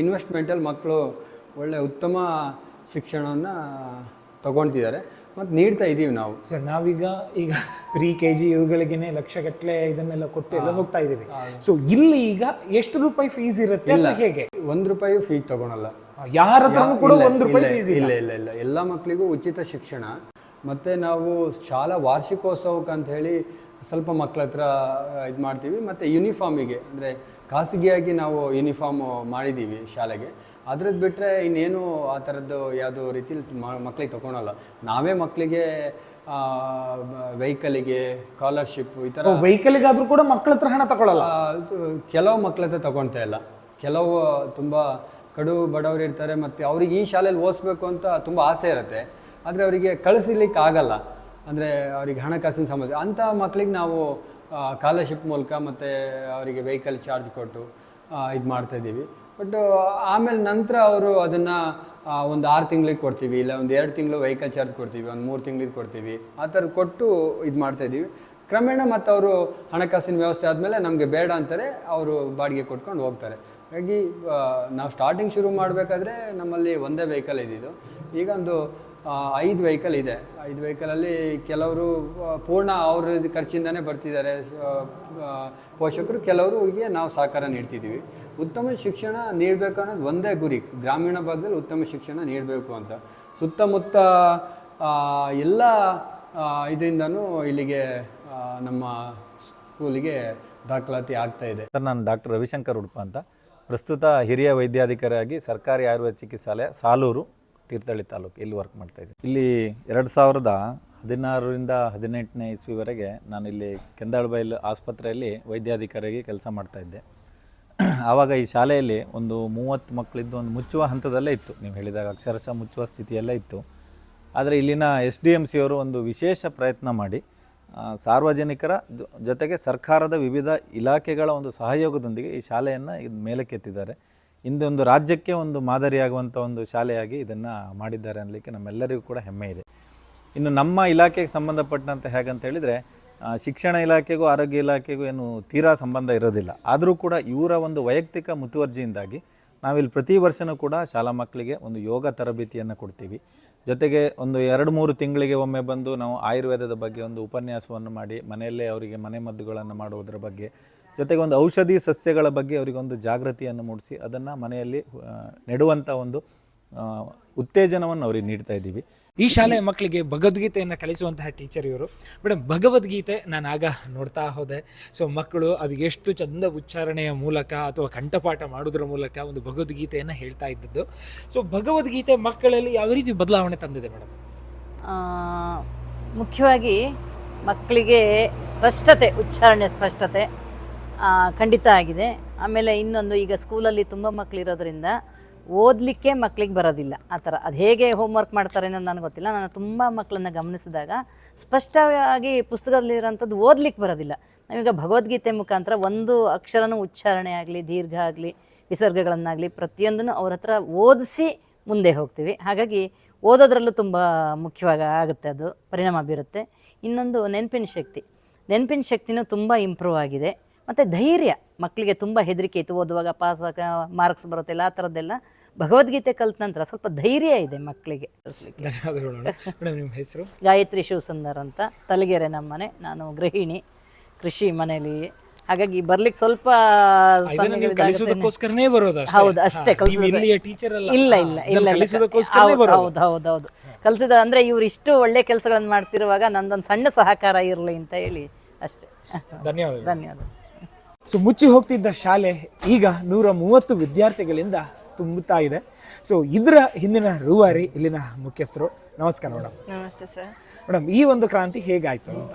A: ಇನ್ವೆಸ್ಟ್ಮೆಂಟಲ್ಲಿ ಮಕ್ಕಳು ಒಳ್ಳೆ ಉತ್ತಮ ಶಿಕ್ಷಣವನ್ನು ತಗೊಳ್ತಿದ್ದಾರೆ. ಮತ್ತು ನೀಡ್ತಾ ಇದ್ದೀವಿ ನಾವು.
D: ಸರ್ ನಾವೀಗ ಈಗ ಪ್ರೀ ಕೆ ಜಿ ಇವುಗಳಿಗೇನೆ ಲಕ್ಷಗಟ್ಟಲೆ ಇದನ್ನೆಲ್ಲ ಕೊಟ್ಟು ಎಲ್ಲ ಹೋಗ್ತಾ ಇದೀವಿ. ಸೊ ಇಲ್ಲಿ ಈಗ ಎಷ್ಟು ರೂಪಾಯಿ ಫೀಸ್ ಇರುತ್ತೆ ಹೇಗೆ?
A: ಒಂದು ರೂಪಾಯಿ ಫೀಸ್ ತಗೊಳಲ್ಲ.
D: ಯಾರ ಹತ್ರನೂ ಕೂಡ ಒಂದು ರೂಪಾಯಿ ಫೀಸ್
A: ಇಲ್ಲ. ಇಲ್ಲ ಇಲ್ಲ ಎಲ್ಲ ಮಕ್ಕಳಿಗೂ ಉಚಿತ ಶಿಕ್ಷಣ. ಮತ್ತು ನಾವು ಶಾಲಾ ವಾರ್ಷಿಕೋತ್ಸವಕ್ಕೆ ಅಂತ ಹೇಳಿ ಸ್ವಲ್ಪ ಮಕ್ಕಳ ಹತ್ರ ಇದು ಮಾಡ್ತೀವಿ. ಮತ್ತು ಯೂನಿಫಾರ್ಮಿಗೆ ಅಂದರೆ ಖಾಸಗಿಯಾಗಿ ನಾವು ಯೂನಿಫಾರ್ಮ್ ಮಾಡಿದ್ದೀವಿ ಶಾಲೆಗೆ. ಅದ್ರದ್ದು ಬಿಟ್ಟರೆ ಇನ್ನೇನು ಆ ಥರದ್ದು ಯಾವುದೋ ರೀತಿಲಿ ಮಕ್ಕಳಿಗೆ ತೊಗೊಳಲ್ಲ. ನಾವೇ ಮಕ್ಕಳಿಗೆ ವೆಹಿಕಲಿಗೆ ಸ್ಕಾಲರ್ಶಿಪ್ ಈ ಥರ
D: ವೆಹಿಕಲ್ಗಾದ್ರೂ ಕೂಡ ಮಕ್ಕಳ ಹತ್ರ ಹಣ ತಗೊಳ್ಳಲ್ಲ
A: ಕೆಲವು ಮಕ್ಕಳ ಹತ್ರ ತಗೊಳ್ತಾ ಇಲ್ಲ. ಕೆಲವು ತುಂಬ ಕಡು ಬಡವರು ಇರ್ತಾರೆ ಮತ್ತು ಅವ್ರಿಗೆ ಈ ಶಾಲೆಯಲ್ಲಿ ಓದಿಸ್ಬೇಕು ಅಂತ ತುಂಬ ಆಸೆ ಇರುತ್ತೆ. ಆದರೆ ಅವರಿಗೆ ಕಳಿಸ್ಲಿಕ್ಕೆ ಆಗಲ್ಲ. ಅಂದರೆ ಅವರಿಗೆ ಹಣಕಾಸಿನ ಸಮಸ್ಯೆ. ಅಂಥ ಮಕ್ಕಳಿಗೆ ನಾವು ಸ್ಕಾಲರ್ಶಿಪ್ ಮೂಲಕ ಮತ್ತು ಅವರಿಗೆ ವೆಹಿಕಲ್ ಚಾರ್ಜ್ ಕೊಟ್ಟು ಇದು ಮಾಡ್ತಾಯಿದ್ದೀವಿ ಬಟ್ ಆಮೇಲೆ ನಂತರ ಅವರು ಅದನ್ನು ಒಂದು ಆರು ತಿಂಗಳಿಗೆ ಕೊಡ್ತೀವಿ, ಇಲ್ಲ ಒಂದು ಎರಡು ತಿಂಗಳು ವೆಹಿಕಲ್ ಚಾರ್ಜ್ ಕೊಡ್ತೀವಿ, ಒಂದು ಮೂರು ತಿಂಗಳಿಗೆ ಕೊಡ್ತೀವಿ, ಆ ಥರ ಕೊಟ್ಟು ಇದು ಮಾಡ್ತಾಯಿದ್ದೀವಿ ಕ್ರಮೇಣ ಮತ್ತು ಅವರು ಹಣಕಾಸಿನ ವ್ಯವಸ್ಥೆ ಆದಮೇಲೆ ನಮಗೆ ಬೇಡ ಅಂತಾರೆ, ಅವರು ಬಾಡಿಗೆ ಕೊಟ್ಕೊಂಡು ಹೋಗ್ತಾರೆ. ಹಾಗಾಗಿ ನಾವು ಸ್ಟಾರ್ಟಿಂಗ್ ಶುರು ಮಾಡಬೇಕಾದ್ರೆ ನಮ್ಮಲ್ಲಿ ಒಂದೇ ವೆಹಿಕಲ್ ಇದ್ದಿದ್ದು. ಈಗ ಒಂದು ಐದು ವೆಹಿಕಲ್ ಇದೆ. ಐದು ವೆಹಿಕಲಲ್ಲಿ ಕೆಲವರು ಪೂರ್ಣ ಅವ್ರ ಖರ್ಚಿಂದನೇ ಬರ್ತಿದ್ದಾರೆ. ಪೋಷಕರು ಕೆಲವರಿಗೆ ನಾವು ಸಹಕಾರ ನೀಡ್ತಿದ್ದೀವಿ. ಉತ್ತಮ ಶಿಕ್ಷಣ ನೀಡಬೇಕು ಅನ್ನೋದು ಒಂದೇ ಗುರಿ. ಗ್ರಾಮೀಣ ಭಾಗದಲ್ಲಿ ಉತ್ತಮ ಶಿಕ್ಷಣ ನೀಡಬೇಕು ಅಂತ. ಸುತ್ತಮುತ್ತ ಎಲ್ಲ ಇದರಿಂದನೂ ಇಲ್ಲಿಗೆ ನಮ್ಮ ಸ್ಕೂಲಿಗೆ ದಾಖಲಾತಿ ಆಗ್ತಾ ಇದೆ.
F: ಸರ್, ನಾನು ಡಾಕ್ಟರ್ ರವಿಶಂಕರ್ ಉಡುಪ ಅಂತ. ಪ್ರಸ್ತುತ ಹಿರಿಯ ವೈದ್ಯಾಧಿಕಾರಿಯಾಗಿ ಸರ್ಕಾರಿ ಆಯುರ್ವೇದ ಚಿಕಿತ್ಸಾಲಯ, ಸಾಲೂರು. ತೀರ್ಥಹಳ್ಳಿ ತಾಲೂಕು ಇಲ್ಲಿ ವರ್ಕ್ ಮಾಡ್ತಾ ಇದ್ದೀನಿ. ಇಲ್ಲಿ ಎರಡು ಸಾವಿರದ ಹದಿನಾರರಿಂದ ಹದಿನೆಂಟನೇ ಇಸ್ವಿವರೆಗೆ ಇಲ್ಲಿ ಕೆಂದಾಳಬೈಲ್ ಆಸ್ಪತ್ರೆಯಲ್ಲಿ ವೈದ್ಯಾಧಿಕಾರಿಯಾಗಿ ಕೆಲಸ ಮಾಡ್ತಾ ಇದ್ದೆ. ಆವಾಗ ಈ ಶಾಲೆಯಲ್ಲಿ ಒಂದು ಮೂವತ್ತು ಮಕ್ಕಳಿದ್ದು ಒಂದು ಮುಚ್ಚುವ ಹಂತದಲ್ಲೇ ಇತ್ತು. ನೀವು ಹೇಳಿದಾಗ ಅಕ್ಷರಶಃ ಮುಚ್ಚುವ ಸ್ಥಿತಿಯಲ್ಲೇ ಇತ್ತು. ಆದರೆ ಇಲ್ಲಿನ ಎಸ್ ಡಿ ಎಂ ಸಿಯವರು ಒಂದು ವಿಶೇಷ ಪ್ರಯತ್ನ ಮಾಡಿ ಸಾರ್ವಜನಿಕರ ಜೊತೆಗೆ ಸರ್ಕಾರದ ವಿವಿಧ ಇಲಾಖೆಗಳ ಒಂದು ಸಹಯೋಗದೊಂದಿಗೆ ಈ ಶಾಲೆಯನ್ನು ಮೇಲಕ್ಕೆತ್ತಿದ್ದಾರೆ. ಇಂದೊಂದು ರಾಜ್ಯಕ್ಕೆ ಒಂದು ಮಾದರಿಯಾಗುವಂಥ ಒಂದು ಶಾಲೆಯಾಗಿ ಇದನ್ನು ಮಾಡಿದ್ದಾರೆ ಅನ್ನಲಿಕ್ಕೆ ನಮ್ಮೆಲ್ಲರಿಗೂ ಕೂಡ ಹೆಮ್ಮೆ ಇದೆ. ಇನ್ನು ನಮ್ಮ ಇಲಾಖೆಗೆ ಸಂಬಂಧಪಟ್ಟಂತೆ ಹೇಗಂತ ಹೇಳಿದರೆ ಶಿಕ್ಷಣ ಇಲಾಖೆಗೂ ಆರೋಗ್ಯ ಇಲಾಖೆಗೂ ಏನು ತೀರಾ ಸಂಬಂಧ ಇರೋದಿಲ್ಲ. ಆದರೂ ಕೂಡ ಇವರ ಒಂದು ವೈಯಕ್ತಿಕ ಮುತುವರ್ಜಿಯಿಂದಾಗಿ ನಾವಿಲ್ಲಿ ಪ್ರತಿ ವರ್ಷವೂ ಕೂಡ ಶಾಲಾ ಮಕ್ಕಳಿಗೆ ಒಂದು ಯೋಗ ತರಬೇತಿಯನ್ನು ಕೊಡ್ತೀವಿ. ಜೊತೆಗೆ ಒಂದು ಎರಡು ಮೂರು ತಿಂಗಳಿಗೆ ಒಮ್ಮೆ ಬಂದು ನಾವು ಆಯುರ್ವೇದದ ಬಗ್ಗೆ ಒಂದು ಉಪನ್ಯಾಸವನ್ನು ಮಾಡಿ ಮನೆಯಲ್ಲೇ ಅವರಿಗೆ ಮನೆ ಮದ್ದುಗಳನ್ನು ಮಾಡುವುದರ ಬಗ್ಗೆ ಜೊತೆಗೆ ಒಂದು ಔಷಧಿ ಸಸ್ಯಗಳ ಬಗ್ಗೆ ಅವರಿಗೆ ಒಂದು ಜಾಗೃತಿಯನ್ನು ಮೂಡಿಸಿ ಅದನ್ನು ಮನೆಯಲ್ಲಿ ನೆಡುವಂಥ ಒಂದು ಉತ್ತೇಜನವನ್ನು ಅವ್ರಿಗೆ ನೀಡ್ತಾ ಇದ್ದೀವಿ.
D: ಈ ಶಾಲೆಯ ಮಕ್ಕಳಿಗೆ ಭಗವದ್ಗೀತೆಯನ್ನು ಕಲಿಸುವಂತಹ ಟೀಚರ್ ಇವರು. ಮೇಡಮ್ ಭಗವದ್ಗೀತೆ ನಾನು ಆಗ ನೋಡ್ತಾ ಹೋದೆ. ಸೊ ಮಕ್ಕಳು ಅದು ಎಷ್ಟು ಚಂದ ಉಚ್ಚಾರಣೆಯ ಮೂಲಕ ಅಥವಾ ಕಂಠಪಾಠ ಮಾಡೋದ್ರ ಮೂಲಕ ಒಂದು ಭಗವದ್ಗೀತೆಯನ್ನು ಹೇಳ್ತಾ ಇದ್ದದ್ದು. ಸೊ ಭಗವದ್ಗೀತೆ ಮಕ್ಕಳಲ್ಲಿ ಯಾವ ರೀತಿ ಬದಲಾವಣೆ ತಂದಿದೆ ಮೇಡಮ್
C: ಆ, ಮುಖ್ಯವಾಗಿ ಮಕ್ಕಳಿಗೆ ಸ್ಪಷ್ಟತೆ ಉಚ್ಚಾರಣೆ ಸ್ಪಷ್ಟತೆ. ಖಂಡಿತ ಆಗಿದೆ. ಆಮೇಲೆ ಇನ್ನೊಂದು, ಈಗ ಸ್ಕೂಲಲ್ಲಿ ತುಂಬ ಮಕ್ಕಳಿರೋದ್ರಿಂದ ಓದಲಿಕ್ಕೆ ಮಕ್ಕಳಿಗೆ ಬರೋದಿಲ್ಲ. ಆ ಥರ. ಅದು ಹೇಗೆ ಹೋಮ್ವರ್ಕ್ ಮಾಡ್ತಾರೆ ಅನ್ನೋದು ನನಗೆ ಗೊತ್ತಿಲ್ಲ. ನಾನು ತುಂಬ ಮಕ್ಕಳನ್ನು ಗಮನಿಸಿದಾಗ ಸ್ಪಷ್ಟವಾಗಿ ಪುಸ್ತಕದಲ್ಲಿರೋಂಥದ್ದು ಓದಲಿಕ್ಕೆ ಬರೋದಿಲ್ಲ. ನಾವೀಗ ಭಗವದ್ಗೀತೆ ಮುಖಾಂತರ ಒಂದು ಅಕ್ಷರನೂ ಉಚ್ಚಾರಣೆ ಆಗಲಿ, ದೀರ್ಘ ಆಗಲಿ, ವಿಸರ್ಗಗಳನ್ನಾಗಲಿ ಪ್ರತಿಯೊಂದನ್ನು ಅವ್ರ ಹತ್ರ ಓದಿಸಿ ಮುಂದೆ ಹೋಗ್ತೀವಿ. ಹಾಗಾಗಿ ಓದೋದ್ರಲ್ಲೂ ತುಂಬ ಮುಖ್ಯವಾಗಿ ಆಗುತ್ತೆ ಅದು. ಪರಿಣಾಮ ಬೀರುತ್ತೆ. ಇನ್ನೊಂದು ನೆನಪಿನ ಶಕ್ತಿ. ನೆನಪಿನ ಶಕ್ತಿನೂ ತುಂಬ ಇಂಪ್ರೂವ್ ಆಗಿದೆ. ಮತ್ತು ಧೈರ್ಯ. ಮಕ್ಕಳಿಗೆ ತುಂಬ ಹೆದರಿಕೆ ಇತ್ತು ಓದುವಾಗ ಪಾಸ್ ಮಾರ್ಕ್ಸ್ ಬರುತ್ತಿಲ್ಲ ಆ ಥರದ್ದೆಲ್ಲ ಭಗವದ್ಗೀತೆ ಕಲ್ತ ನಂತರ ಸ್ವಲ್ಪ ಧೈರ್ಯ ಇದೆ ಮಕ್ಕಳಿಗೆ
D: ಧನ್ಯವಾದಗಳು ಮೇಡಮ್ ನಿಮ್ಮ ಹೆಸರು?
C: ಗಾಯತ್ರಿ ಶಿವಸುಂದರ್ ಅಂತ. ತಲಗೆರೆ ನಮ್ಮನೆ ನಾನು ಗೃಹಿಣಿ. ಕೃಷಿ ಮನೆಯಲ್ಲಿ. ಹಾಗಾಗಿ ಬರ್ಲಿಕ್ಕೆ ಸ್ವಲ್ಪ? ಹೌದು ಅಷ್ಟೇ. ಇಲ್ಲ ಇಲ್ಲ ಇಲ್ಲ ಹೌದು ಹೌದು ಹೌದು ಕಲಿಸಿದ ಅಂದ್ರೆ ಇವ್ರು ಇಷ್ಟು ಒಳ್ಳೆ ಕೆಲಸಗಳನ್ನು ಮಾಡ್ತಿರುವಾಗ ನಂದೊಂದು ಸಣ್ಣ ಸಹಕಾರ ಇರಲಿ ಅಂತ ಹೇಳಿ ಅಷ್ಟೇ.
D: ಧನ್ಯವಾದ
C: ಧನ್ಯವಾದ
D: ಸೊ ಮುಚ್ಚಿ ಹೋಗ್ತಿದ್ದ ಶಾಲೆ ಈಗ ನೂರ ಮೂವತ್ತು ವಿದ್ಯಾರ್ಥಿಗಳಿಂದ ತುಂಬುತ್ತಾ ಇದೆ. ಸೊ ಇದರ ಹಿಂದಿನ ರೂವಾರಿ ಇಲ್ಲಿನ ಮುಖ್ಯಸ್ಥರು. ನಮಸ್ಕಾರ ಮೇಡಮ್.
E: ನಮಸ್ತೆ ಸರ್.
D: ಮೇಡಮ್ ಈ ಒಂದು ಕ್ರಾಂತಿ ಹೇಗಾಯ್ತು ಅಂತ?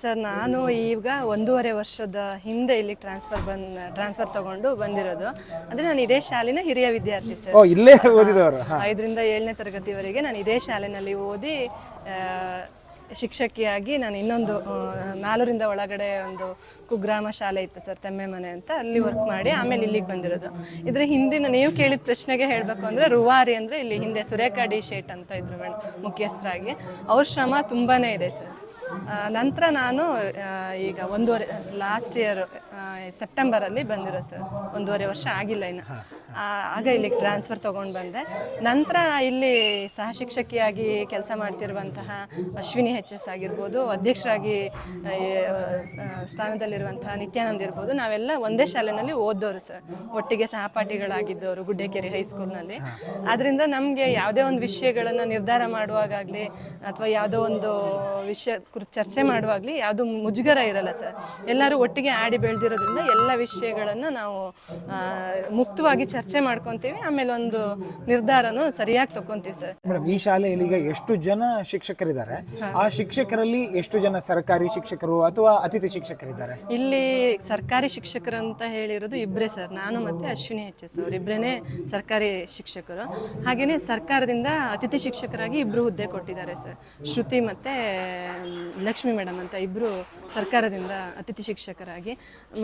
E: ಸರ್ ನಾನು ಈಗ ಒಂದೂವರೆ ವರ್ಷದ ಹಿಂದೆ ಇಲ್ಲಿ ಟ್ರಾನ್ಸ್ಫರ್ ಬಂದ್ ಟ್ರಾನ್ಸ್ಫರ್ ತಗೊಂಡು ಬಂದಿರೋದು. ಅಂದ್ರೆ ನಾನು ಇದೇ ಶಾಲಿನ ಹಿರಿಯ ವಿದ್ಯಾರ್ಥಿ ಸರ್.
D: ಓ ಇಲ್ಲೇ ಓದಿದವರು
E: ಐದರಿಂದ ಏಳನೇ ತರಗತಿವರೆಗೆ ನಾನು ಇದೇ ಶಾಲೆನಲ್ಲಿ ಓದಿ ಶಿಕ್ಷಕಿಯಾಗಿ ನಾನು ಇನ್ನೊಂದು ನಾಲ್ಕರಿಂದ ಒಳಗಡೆ ಒಂದು ಕುಗ್ರಾಮ ಶಾಲೆ ಇತ್ತು ಸರ್, ತೆಮ್ಮೆ ಮನೆ ಅಂತ. ಅಲ್ಲಿ ವರ್ಕ್ ಮಾಡಿ ಆಮೇಲೆ ಇಲ್ಲಿಗೆ ಬಂದಿರೋದು. ಇದ್ರ ಹಿಂದಿನ ನೀವು ಕೇಳಿದ ಪ್ರಶ್ನೆಗೆ ಹೇಳಬೇಕು ಅಂದರೆ ರುವಾರಿ ಅಂದರೆ ಇಲ್ಲಿ ಹಿಂದೆ ಸುರೇಖಾ ಡಿ ಶೇಟ್ ಅಂತ ಇದ್ರು ಮೇಡಮ್ ಮುಖ್ಯಸ್ಥರಾಗಿ. ಅವ್ರ ಶ್ರಮ ತುಂಬಾ ಇದೆ ಸರ್. ನಂತರ ನಾನು ಈಗ ಒಂದೂವರೆ ಲಾಸ್ಟ್ ಇಯರ್ ಸೆಪ್ಟೆಂಬರಲ್ಲಿ ಬಂದಿರೋ ಸರ್ ಒಂದೂವರೆ ವರ್ಷ ಆಗಿಲ್ಲ ಇನ್ನು. ಆಗ ಇಲ್ಲಿ ಟ್ರಾನ್ಸ್ಫರ್ ತೊಗೊಂಡು ಬಂದೆ. ನಂತರ ಇಲ್ಲಿ ಸಹ ಶಿಕ್ಷಕಿಯಾಗಿ ಕೆಲಸ ಮಾಡ್ತಿರುವಂತಹ ಅಶ್ವಿನಿ ಎಚ್ ಎಸ್ ಆಗಿರ್ಬೋದು, ಅಧ್ಯಕ್ಷರಾಗಿ ಸ್ಥಾನದಲ್ಲಿರುವಂತಹ ನಿತ್ಯಾನಂದ್ ಇರ್ಬೋದು. ನಾವೆಲ್ಲ ಒಂದೇ ಶಾಲೆನಲ್ಲಿ ಓದೋರು ಸರ್. ಒಟ್ಟಿಗೆ ಸಹಪಾಠಿಗಳಾಗಿದ್ದವರು ಗುಡ್ಡೇಕೆರೆ ಹೈಸ್ಕೂಲ್ನಲ್ಲಿ ಅದರಿಂದ ನಮಗೆ ಯಾವುದೇ ಒಂದು ವಿಷಯಗಳನ್ನು ನಿರ್ಧಾರ ಮಾಡುವಾಗಲಿ ಅಥವಾ ಯಾವುದೋ ಒಂದು ವಿಷಯ ಕುರಿತು ಚರ್ಚೆ ಮಾಡುವಾಗಲಿ ಯಾವುದು ಮುಜುಗರ ಇರಲ್ಲ ಸರ್. ಎಲ್ಲರೂ ಒಟ್ಟಿಗೆ ಆಡಿ ಬೆಳೆದಿರೋದ್ರಿಂದ ಎಲ್ಲ ವಿಷಯಗಳನ್ನು ನಾವು ಮುಕ್ತವಾಗಿ ಚರ್ಚೆ ಮಾಡ್ಕೊತೀವಿ. ಆಮೇಲೆ ಒಂದು ನಿರ್ಧಾರನೂ ಸರಿಯಾಗಿ ತಗೊಂತೀವಿ ಸರ್.
D: ಮೇಡಮ್ ಈ ಶಾಲೆಯಲ್ಲಿ ಈಗ ಎಷ್ಟು ಜನ ಶಿಕ್ಷಕರಿದ್ದಾರೆ? ಆ ಶಿಕ್ಷಕರಲ್ಲಿ ಎಷ್ಟು ಜನ ಸರ್ಕಾರಿ ಶಿಕ್ಷಕರು ಅಥವಾ ಅತಿಥಿ ಶಿಕ್ಷಕರಿದ್ದಾರೆ?
E: ಇಲ್ಲಿ ಸರ್ಕಾರಿ ಶಿಕ್ಷಕರು ಅಂತ ಹೇಳಿರೋದು ಇಬ್ಬರೇ ಸರ್. ನಾನು ಮತ್ತೆ ಅಶ್ವಿನಿ ಎಚ್ ಎಸ್ ಅವರು. ಇಬ್ಬರೇ ಸರ್ಕಾರಿ ಶಿಕ್ಷಕರು. ಹಾಗೆಯೇ ಸರ್ಕಾರದಿಂದ ಅತಿಥಿ ಶಿಕ್ಷಕರಾಗಿ ಇಬ್ಬರು ಹುದ್ದೆ ಕೊಟ್ಟಿದ್ದಾರೆ ಸರ್. ಶ್ರುತಿ ಮತ್ತು ಲಕ್ಷ್ಮಿ ಮೇಡಮ್ ಅಂತ ಇಬ್ಬರು ಸರ್ಕಾರದಿಂದ ಅತಿಥಿ ಶಿಕ್ಷಕರಾಗಿ.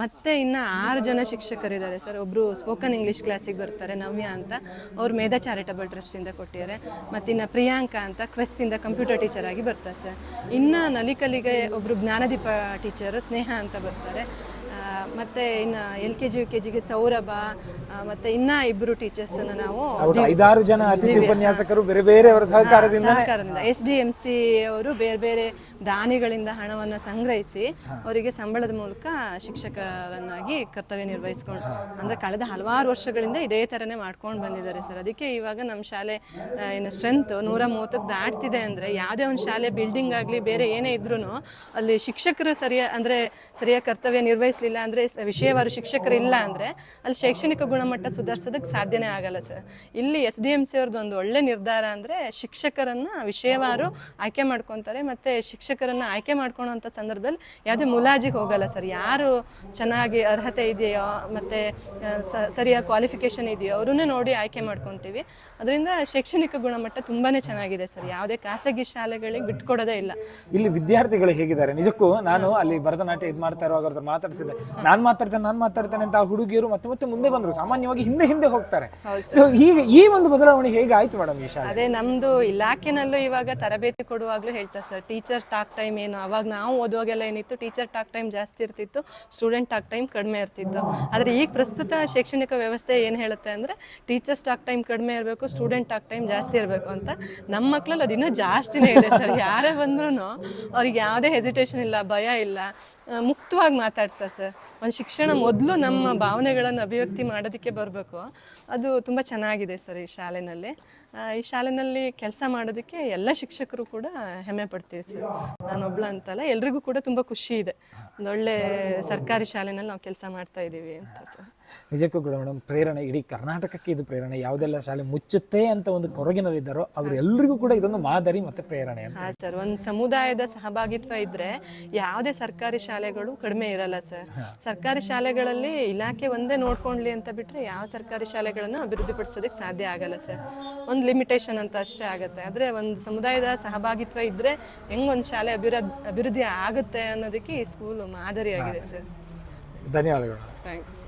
E: ಮತ್ತು ಇನ್ನು ಆರು ಜನ ಶಿಕ್ಷಕರಿದ್ದಾರೆ ಸರ್. ಒಬ್ಬರು ಸ್ಪೋಕನ್ ಇಂಗ್ಲೀಷ್ ಕ್ಲಾಸಿಗೆ ಬರ್ತಾರೆ, ನವ್ಯ ಅಂತ. ಅವ್ರು ಮೇಧಾ ಚಾರಿಟಬಲ್ ಟ್ರಸ್ಟಿಂದ ಕೊಟ್ಟಿದ್ದಾರೆ. ಮತ್ತು ಇನ್ನು ಪ್ರಿಯಾಂಕಾ ಅಂತ ಕ್ವೆಸ್ಸಿಂದ ಕಂಪ್ಯೂಟರ್ ಟೀಚರ್ ಆಗಿ ಬರ್ತಾರೆ ಸರ್. ಇನ್ನು ನಲಿಕಲಿಗೆ ಒಬ್ಬರು ಜ್ಞಾನದೀಪ ಟೀಚರು ಸ್ನೇಹ ಅಂತ ಬರ್ತಾರೆ. ಮತ್ತೆ ಇನ್ನು L K G U K ಜಿಗೆ ಸೌರಭ ಮತ್ತೆ ಇನ್ನ ಇಬ್ಬರು ಟೀಚರ್ಸನ್ನು ನಾವು
D: ಹೌದು ಐದಾರು ಜನ ಅತಿಥಿ ಉಪನ್ಯಾಸಕರು ಬೇರೆ ಬೇರೆಯವರ ಸಹಕಾರದಿಂದ
E: ಸಹಕಾರದಿಂದ. ಎಸ್ ಡಿ ಎಂ ಸಿ ಅವರು ಬೇರೆ ಬೇರೆ ದಾನಿಗಳಿಂದ ಹಣವನ್ನ ಸಂಗ್ರಹಿಸಿ ಅವರಿಗೆ ಸಂಬಳದ ಮೂಲಕ ಶಿಕ್ಷಕರನ್ನಾಗಿ ಕರ್ತವ್ಯ ನಿರ್ವಹಿಸ್ಕೊಂಡು ಅಂದ್ರೆ ಕಳೆದ ಹಲವಾರು ವರ್ಷಗಳಿಂದ ಇದೇ ತರನೇ ಮಾಡ್ಕೊಂಡು ಬಂದಿದ್ದಾರೆ ಸರ್. ಅದಕ್ಕೆ ಇವಾಗ ನಮ್ಮ ಶಾಲೆ ಏನು ಸ್ಟ್ರೆಂತ್ ನೂರ ಮೂವತ್ತಕ್ಕೆ ದಾಟ್ತಿದೆ ಅಂದ್ರೆ ಯಾವುದೇ ಒಂದು ಶಾಲೆ ಬಿಲ್ಡಿಂಗ್ ಆಗಲಿ ಬೇರೆ ಏನೇ ಇದ್ರೂ ಅಲ್ಲಿ ಶಿಕ್ಷಕರು ಸರಿಯ ಅಂದ್ರೆ ಸರಿಯಾಗಿ ಕರ್ತವ್ಯ ನಿರ್ವಹಿಸಲಿಲ್ಲ ಅಂದರೆ ವಿಷಯವಾರು ಶಿಕ್ಷಕರು ಇಲ್ಲ ಅಂದರೆ ಅಲ್ಲಿ ಶೈಕ್ಷಣಿಕ ಗುಣಮಟ್ಟ ಸುಧಾರಿಸೋದಕ್ಕೆ ಸಾಧ್ಯನೇ ಆಗಲ್ಲ ಸರ್. ಇಲ್ಲಿ ಎಸ್ ಡಿ ಎಂ ಸಿ ಅವ್ರದ್ದು ಒಂದು ಒಳ್ಳೆ ನಿರ್ಧಾರ ಅಂದರೆ ಶಿಕ್ಷಕರನ್ನು ವಿಷಯವಾರು ಆಯ್ಕೆ ಮಾಡ್ಕೊತಾರೆ ಮತ್ತು ಶಿಕ್ಷಕರನ್ನು ಆಯ್ಕೆ ಮಾಡ್ಕೊಳೋಂಥ ಸಂದರ್ಭದಲ್ಲಿ ಯಾವುದೇ ಮುಲಾಜಿಗೆ ಹೋಗಲ್ಲ ಸರ್. ಯಾರು ಚೆನ್ನಾಗಿ ಅರ್ಹತೆ ಇದೆಯೋ ಮತ್ತು ಸರಿಯಾದ ಕ್ವಾಲಿಫಿಕೇಷನ್ ಇದೆಯೋ ಅವ್ರನ್ನೇ ನೋಡಿ ಆಯ್ಕೆ ಮಾಡ್ಕೊತೀವಿ. ಅದರಿಂದ ಶೈಕ್ಷಣಿಕ ಗುಣಮಟ್ಟ ತುಂಬಾನೇ ಚೆನ್ನಾಗಿದೆ ಸರ್. ಯಾವುದೇ ಖಾಸಗಿ ಶಾಲೆಗಳಿಗೆ ಬಿಟ್ಕೊಡೋದೇ ಇಲ್ಲ.
D: ಇಲ್ಲಿ ವಿದ್ಯಾರ್ಥಿಗಳು ಹೇಗಿದ್ದಾರೆ? ನಿಜಕ್ಕೂ ನಾನು ಅಲ್ಲಿ ಭರತನಾಟ್ಯ ಇದು ಮಾಡ್ತಾ ಇರುವಾಗ ಅವ್ರ ಮಾತಾಡಿಸಿದ್ದೆ. ನಾನು ಮಾತಾಡ್ತೇನೆ ನಾನು ಮಾತಾಡ್ತೇನೆ ಅಂತ ಆ ಹುಡುಗಿಯರು ಮತ್ತೆ ಮತ್ತೆ ಮುಂದೆ ಬಂದ್ರು. ಸಾಮಾನ್ಯವಾಗಿ ಹಿಂದೆ ಹಿಂದೆ ಹೋಗ್ತಾರೆ. ಸೊ ಈಗ ಈ ಒಂದು ಬದಲಾವಣೆ ಹೇಗೆ ಆಯ್ತು ಮೇಡಮ್ ಈ ಶಾಲೆ
E: ಅದೇ ನಮ್ದು ಇಲಾಖೆನಲ್ಲೂ ಇವಾಗ ತರಬೇತಿ ಕೊಡುವಾಗ್ಲೂ ಹೇಳ್ತಾರೆ ಸರ್ ಟೀಚರ್ ಟಾಕ್ ಟೈಮ್ ಏನು? ಅವಾಗ ನಾವು ಓದುವಾಗೆಲ್ಲ ಏನಿತ್ತು? ಟೀಚರ್ ಟಾಕ್ ಟೈಮ್ ಜಾಸ್ತಿ ಇರ್ತಿತ್ತು ಸ್ಟೂಡೆಂಟ್ ಟಾಕ್ ಟೈಮ್ ಕಡಿಮೆ ಇರ್ತಿತ್ತು. ಆದರೆ ಈಗ ಪ್ರಸ್ತುತ ಶೈಕ್ಷಣಿಕ ವ್ಯವಸ್ಥೆ ಏನು ಹೇಳುತ್ತೆ ಅಂದರೆ ಟೀಚರ್ಸ್ ಟಾಕ್ ಟೈಮ್ ಕಡಿಮೆ ಇರಬೇಕು ಸ್ಟೂಡೆಂಟ್ ಆಗಿ ಟೈಮ್ ಜಾಸ್ತಿ ಇರಬೇಕು ಅಂತ. ನಮ್ಮ ಮಕ್ಕಳಲ್ಲಿ ಅದು ಇನ್ನೂ ಜಾಸ್ತಿನೇ ಇದೆ ಸರ್. ಯಾರೇ ಬಂದ್ರೂ ಅವ್ರಿಗೆ ಯಾವುದೇ ಹೆಸಿಟೇಷನ್ ಇಲ್ಲ, ಭಯ ಇಲ್ಲ ಮುಕ್ತವಾಗಿ ಮಾತಾಡ್ತಾರೆ ಸರ್. ಒಂದು ಶಿಕ್ಷಣ ಮೊದಲು ನಮ್ಮ ಭಾವನೆಗಳನ್ನು ಅಭಿವ್ಯಕ್ತಿ ಮಾಡೋದಕ್ಕೆ ಬರಬೇಕು. ಅದು ತುಂಬ ಚೆನ್ನಾಗಿದೆ ಸರ್ ಈ ಶಾಲೆನಲ್ಲಿ. ಈ ಶಾಲೆನಲ್ಲಿ ಕೆಲಸ ಮಾಡೋದಕ್ಕೆ ಎಲ್ಲ ಶಿಕ್ಷಕರು ಕೂಡ ಹೆಮ್ಮೆ ಪಡ್ತೀವಿ ಸರ್. ನಾನೊಬ್ಳ ಅಂತಲ್ಲ ಎಲ್ರಿಗೂ ಕೂಡ ತುಂಬ ಖುಷಿ ಇದೆ. ಒಂದೊಳ್ಳೆ ಸರ್ಕಾರಿ ಶಾಲೆನಲ್ಲಿ ನಾವು ಕೆಲಸ ಮಾಡ್ತಾ ಇದ್ದೀವಿ ಅಂತ ಸರ್.
D: ನಿಜಕ್ಕೂ ಕೂಡ ಮೇಡಮ್ ಪ್ರೇರಣೆ ಇಡೀ ಕರ್ನಾಟಕಕ್ಕೆ ಇದು ಪ್ರೇರಣೆ. ಯಾವುದೆಲ್ಲ ಶಾಲೆ ಮುಚ್ಚುತ್ತೆ ಅಂತ ಒಂದು ಕೊರಗಿನಲ್ಲಿದ್ದಾರೋ ಅವರೆಲ್ಲರಿಗೂ ಕೂಡ ಇದೊಂದು ಮಾದರಿ ಮತ್ತೆ ಪ್ರೇರಣೆ
E: ಹಾಂ ಸರ್ ಒಂದು ಸಮುದಾಯದ ಸಹಭಾಗಿತ್ವ ಇದ್ದರೆ ಯಾವುದೇ ಸರ್ಕಾರಿ ಶಾಲೆಗಳು ಕಡಿಮೆ ಇರಲ್ಲ ಸರ್. ಸರ್ಕಾರಿ ಶಾಲೆಗಳಲ್ಲಿ ಇಲಾಖೆ ಒಂದೇ ನೋಡ್ಕೊಂಡ್ಲಿ ಅಂತ ಬಿಟ್ಟರೆ ಯಾವ ಸರ್ಕಾರಿ ಶಾಲೆಗಳನ್ನು ಅಭಿವೃದ್ಧಿಪಡಿಸೋದಕ್ಕೆ ಸಾಧ್ಯ ಆಗಲ್ಲ ಸರ್. ಒಂದು ಲಿಮಿಟೇಷನ್ ಅಂತ ಅಷ್ಟೇ ಆಗುತ್ತೆ. ಆದರೆ ಒಂದು ಸಮುದಾಯದ ಸಹಭಾಗಿತ್ವ ಇದ್ದರೆ ಹೆಂಗೆ ಒಂದು ಶಾಲೆ ಅಭಿವೃದ್ಧಿ ಅಭಿವೃದ್ಧಿ ಆಗುತ್ತೆ ಅನ್ನೋದಕ್ಕೆ ಈ ಸ್ಕೂಲು ಮಾದರಿಯಾಗಿದೆ ಸರ್.
D: ಧನ್ಯವಾದಗಳು.
E: Thank you